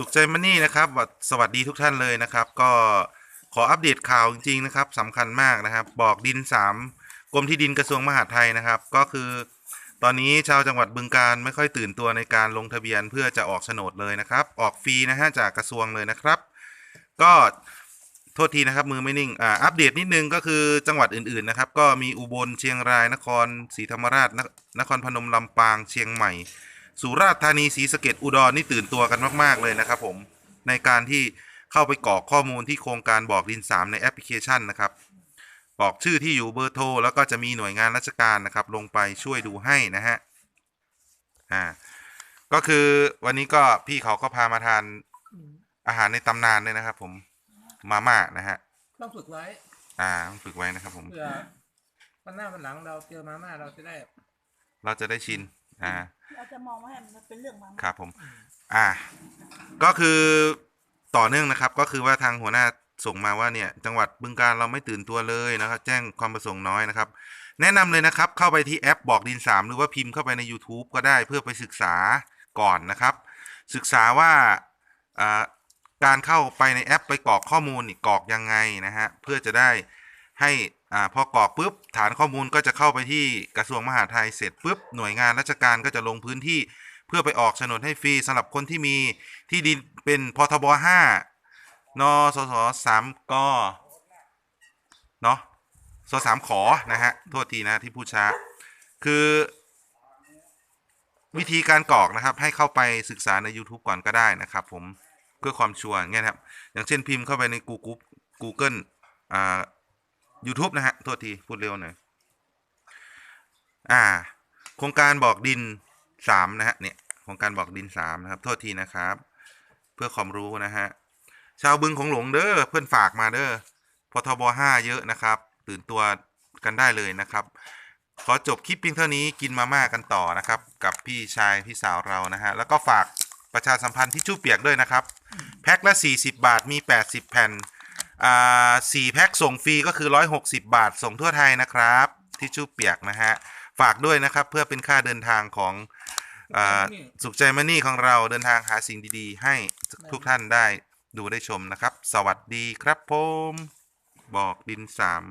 สุขใจมันนี่นะครับสวัสดีทุกท่านเลยนะครับ ก็ขออัปเดตข่าวจริงๆนะครับสำคัญมากนะครับ บอกดินสามกรมที่ดินกระทรวงมหาดไทยนะครับ ก็คือ ตอนนี้ชาวจังหวัดบึงการไม่ค่อยตื่นตัวในการลงทะเบียนเพื่อจะออกโฉนดเลยนะครับ ออกฟรีนะฮะจากกระทรวงเลยนะครับ ก็โทษทีนะครับมือไม่นิ่งอ่าอัปเดตนิดนึงก็คือจังหวัดอื่นๆนะครับ ก็มีอุบลเชียงรายนครศรีธรรมราชนนครพนมลำปางเชียงใหม่ สุราษฎร์ธานีศรีสะเกดอุดรนี่ตื่นตัวกันมาก ๆ เลยนะครับผมในการที่เข้าไปกรอกข้อมูลที่โครงการบอกดินสามในแอปพลิเคชันนะครับบอกชื่อที่อยู่เบอร์โทรแล้วก็จะมีหน่วยงานราชการนะครับ ลงไปช่วยดูให้นะฮะอ่าก็คือวันนี้ก็พี่เขาก็พามาทานอาหารในตำนานเลยนะครับ ผมมาม่านะฮะต้องฝึกไว้ อ่าต้องฝึกไว้นะครับ ผมเพื่อวันหน้าวันหลังเราเจอมาม่าเราจะได้ เราจะได้ชิน อ่าเราจะมองว่ามันเป็นเรื่องมันครับผม อ่า ก็คือต่อเนื่องนะครับ ก็คือว่าทางหัวหน้าส่งมาว่าเนี่ย จังหวัดบึงการเราไม่ตื่นตัวเลยนะครับ แจ้งความประสงค์น้อยนะครับ แนะนำเลยนะครับ เข้าไปที่แอปบอกดินสามหรือว่าพิมพ์เข้าไปใน YouTube ก็ได้เพื่อไปศึกษาก่อนนะครับ ศึกษาว่าอ่าการเข้าไปในแอปไปกรอกข้อมูลนี่กรอกยังไงนะฮะเพื่อจะได้ให้ อ่าพอกรอกปุ๊บฐานข้อมูลก็จะเข้าไปที่กระทรวงมหาดไทยเสร็จปุ๊บหน่วยงานราชการก็จะลงพื้นที่ เพื่อไปออกโฉนดให้ฟรีสำหรับคนที่มีที่ดินเป็นพทบห้านสสสามกเนาะสสามขอนะฮะโทษทีนะที่พูดช้า คือวิธีการกรอกนะครับ ให้เข้าไปศึกษาใน YouTube ก่อนก็ได้นะครับ ผมเพื่อความชัวร์เงี้ยครับ อย่างเช่นพิมพ์เข้าไปใน Google Google อ่า YouTube นะฮะ โทษที พูดเร็วหน่อย อ่า โครงการบอกดินสามนะฮะ เนี่ย โครงการบอกดินสามนะครับ โทษทีนะครับ เพื่อความรู้นะฮะ ชาวบึงของหลงเด้อ เพื่อนฝากมาเด้อ พทบห้าเยอะนะครับ ตื่นตัวกันได้เลยนะครับ ขอจบคลิปเพียงเท่านี้ กินมาม่ากันต่อนะครับ กับพี่ชายพี่สาวเรานะฮะ แล้วก็ฝากประชาสัมพันธ์ที่ชู่เปียกด้วยนะครับ แพ็คละ 40 บาท มี 80 แผ่น อ่าสี่แพ็คส่งฟรีก็คือ 160 บาท ส่งทั่วไทยนะครับที่ชู่เปียกนะฮะ ฝากด้วยนะครับเพื่อเป็นค่าเดินทางของอ่าสุขใจมันนี่ของเราเดินทางหาสิ่งดีๆ ให้ทุกท่านได้ดูได้ชมนะครับ สวัสดีครับผม บอกดินสาม